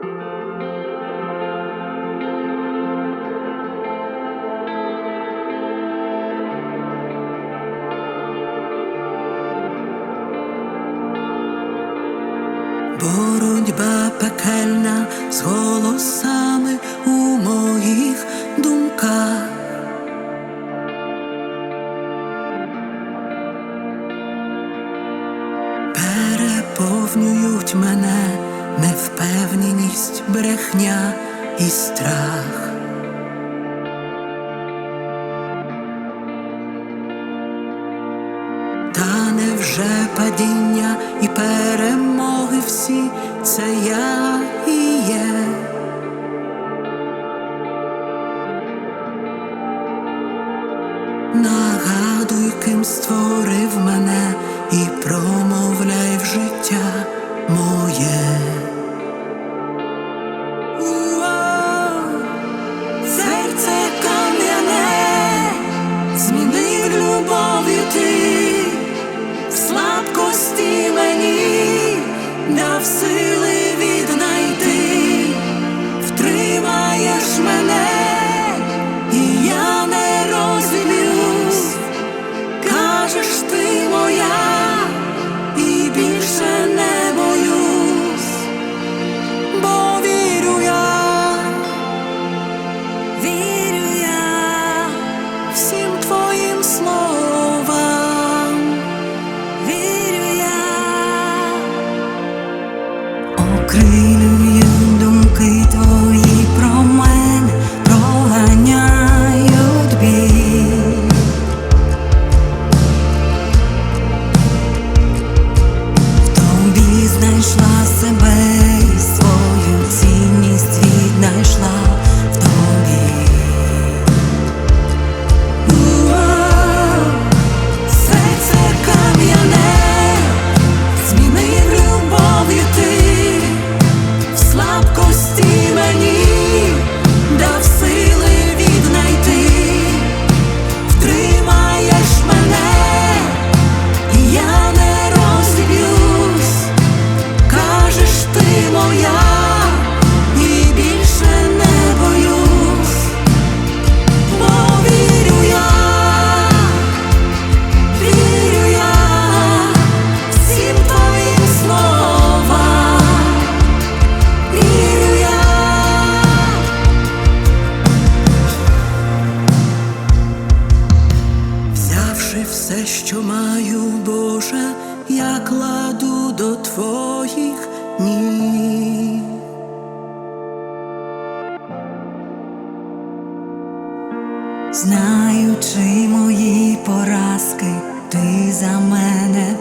Боротьба пекельна з голосами у моїх думках. Переповнюють мене невпевненість, брехня і страх. Та невже падіння і перемоги всі це я і є. Нагадуй, ким створив мене і промовляй в життя моє. Все, що маю, Боже, я кладу до твоїх ніг. Знаючи мої поразки, ти за мене